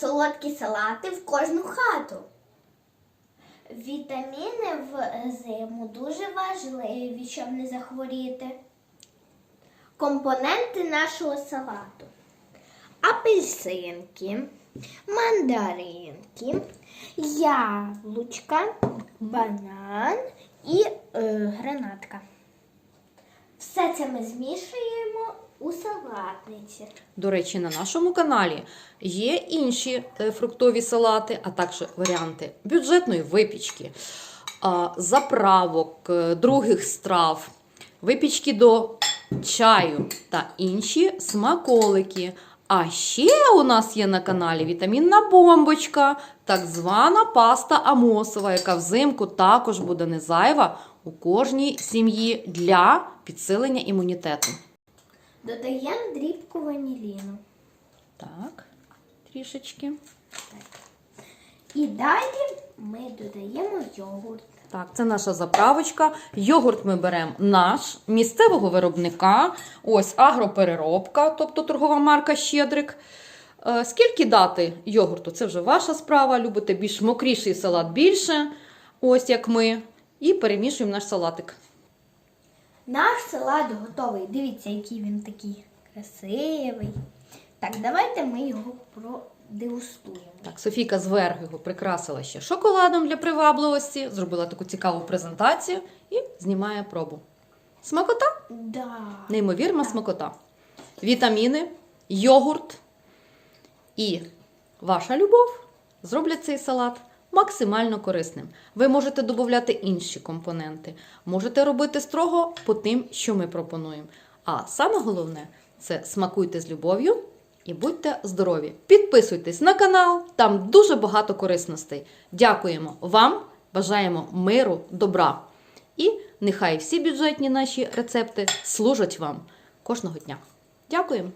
солодкі салати в кожну хату. Вітаміни в зиму дуже важливі, щоб не захворіти. Компоненти нашого салату. Апельсинки, мандаринки, яблучка, банан і е, гранатка. Все це ми змішуємо у салатниці. До речі, на нашому каналі є інші е, фруктові салати, а також варіанти бюджетної випічки, заправок, е, других страв, випічки до чаю та інші смаколики. А ще у нас є на каналі вітамінна бомбочка, так звана паста Амосова, яка взимку також буде не зайва у кожній сім'ї для підсилення імунітету. Додаємо дрібку ваніліну. Так, трішечки. І далі ми додаємо йогурт. Так, це наша заправочка. Йогурт ми беремо наш місцевого виробника. Ось агропереробка, тобто торгова марка Щедрик. Е, Скільки дати йогурту? Це вже ваша справа. Любите більш мокріший салат більше, ось як ми. І перемішуємо наш салатик. Наш салат готовий. Дивіться, який він такий красивий. Так, давайте ми його продегустуємо. Так, Софійка зверху його прикрасила ще шоколадом для привабливості, зробила таку цікаву презентацію і знімає пробу. Смакота? Да. Неймовірна смакота. Вітаміни, йогурт і ваша любов зроблять цей салат максимально корисним. Ви можете додати інші компоненти, можете робити строго по тим, що ми пропонуємо. А саме головне це смакуйте з любов'ю і будьте здорові. Підписуйтесь на канал, там дуже багато корисностей. Дякуємо вам, бажаємо миру, добра. І нехай всі бюджетні наші рецепти служать вам кожного дня. Дякуємо!